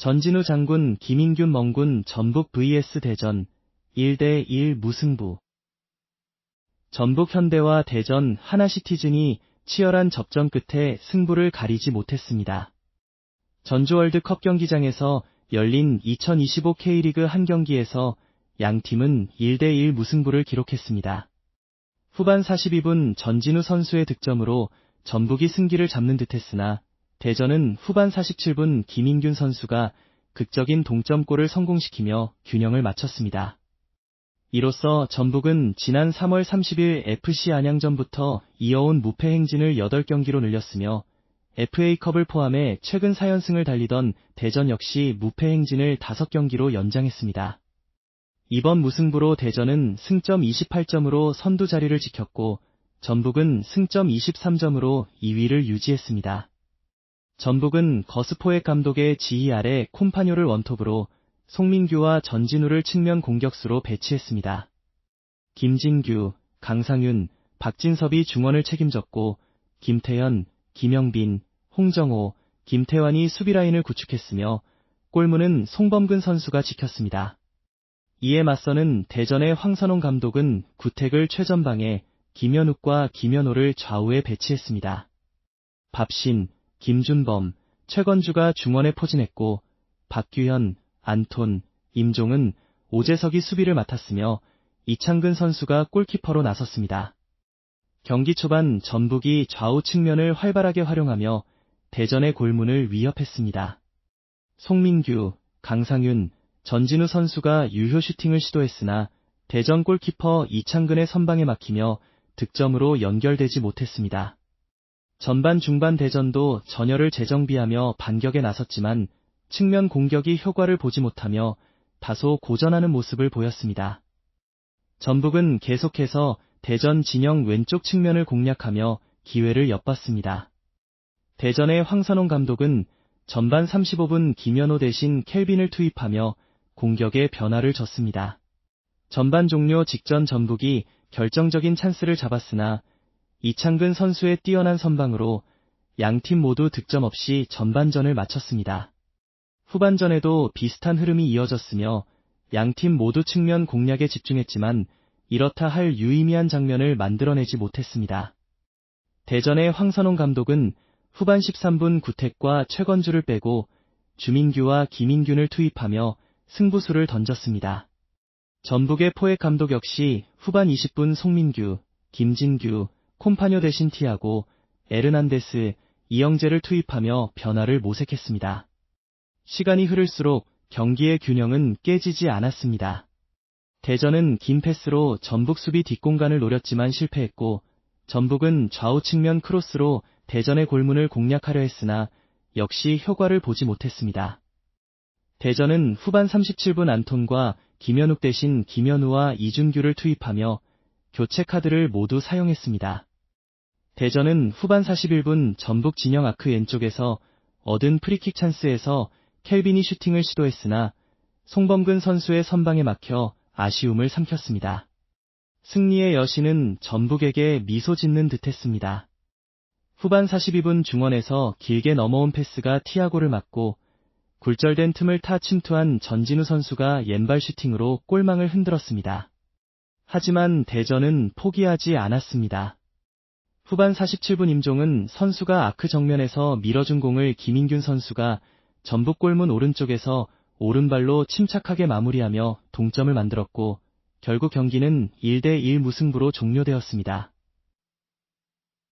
전진우 장군 김인균 멍군 전북 vs 대전 1대1 무승부 전북 현대와 대전 하나시티즌이 치열한 접전 끝에 승부를 가리지 못했습니다. 전주 월드컵 경기장에서 열린 2025 K리그 한 경기에서 양 팀은 1대1 무승부를 기록했습니다. 후반 42분 전진우 선수의 득점으로 전북이 승기를 잡는 듯했으나 대전은 후반 47분 김인균 선수가 극적인 동점골을 성공시키며 균형을 맞췄습니다. 이로써 전북은 지난 3월 30일 FC 안양전부터 이어온 무패 행진을 8경기로 늘렸으며 FA컵을 포함해 최근 4연승을 달리던 대전 역시 무패 행진을 5경기로 연장했습니다. 이번 무승부로 대전은 승점 28점으로 선두 자리를 지켰고 전북은 승점 23점으로 2위를 유지했습니다. 전북은 거스포의 감독의 지휘 아래 콤파뇨를 원톱으로 송민규와 전진우를 측면 공격수로 배치했습니다. 김진규, 강상윤, 박진섭이 중원을 책임졌고 김태현, 김영빈, 홍정호, 김태환이 수비라인을 구축했으며 골문은 송범근 선수가 지켰습니다. 이에 맞서는 대전의 황선홍 감독은 구택을 최전방에 김현욱과 김현호를 좌우에 배치했습니다. 밥신, 김준범, 최건주가 중원에 포진했고 박규현, 안톤, 임종은 오재석이 수비를 맡았으며 이창근 선수가 골키퍼로 나섰습니다. 경기 초반 전북이 좌우 측면을 활발하게 활용하며 대전의 골문을 위협했습니다. 송민규, 강상윤, 전진우 선수가 유효 슈팅을 시도했으나 대전 골키퍼 이창근의 선방에 막히며 득점으로 연결되지 못했습니다. 전반 중반 대전도 전열을 재정비하며 반격에 나섰지만 측면 공격이 효과를 보지 못하며 다소 고전하는 모습을 보였습니다. 전북은 계속해서 대전 진영 왼쪽 측면을 공략하며 기회를 엿봤습니다. 대전의 황선홍 감독은 전반 35분 김현호 대신 켈빈을 투입하며 공격에 변화를 줬습니다. 전반 종료 직전 전북이 결정적인 찬스를 잡았으나 이창근 선수의 뛰어난 선방으로 양팀 모두 득점 없이 전반전을 마쳤습니다. 후반전에도 비슷한 흐름이 이어졌으며 양팀 모두 측면 공략에 집중했지만 이렇다 할 유의미한 장면을 만들어내지 못했습니다. 대전의 황선홍 감독은 후반 13분 구택과 최건주를 빼고 주민규와 김인균을 투입하며 승부수를 던졌습니다. 전북의 포획 감독 역시 후반 20분 송민규, 김진규, 콤파뇨 대신 티하고 에르난데스, 이영재를 투입하며 변화를 모색했습니다. 시간이 흐를수록 경기의 균형은 깨지지 않았습니다. 대전은 긴 패스로 전북 수비 뒷공간을 노렸지만 실패했고 전북은 좌우 측면 크로스로 대전의 골문을 공략하려 했으나 역시 효과를 보지 못했습니다. 대전은 후반 37분 안톤과 김현욱 대신 김현우와 이준규를 투입하며 교체 카드를 모두 사용했습니다. 대전은 후반 41분 전북 진영 아크 왼쪽에서 얻은 프리킥 찬스에서 켈빈이 슈팅을 시도했으나 송범근 선수의 선방에 막혀 아쉬움을 삼켰습니다. 승리의 여신은 전북에게 미소 짓는 듯했습니다. 후반 42분 중원에서 길게 넘어온 패스가 티아고를 맞고 굴절된 틈을 타 침투한 전진우 선수가 옌발 슈팅으로 골망을 흔들었습니다. 하지만 대전은 포기하지 않았습니다. 후반 47분 임종은 선수가 아크 정면에서 밀어준 공을 김인균 선수가 전북 골문 오른쪽에서 오른발로 침착하게 마무리하며 동점을 만들었고 결국 경기는 1대1 무승부로 종료되었습니다.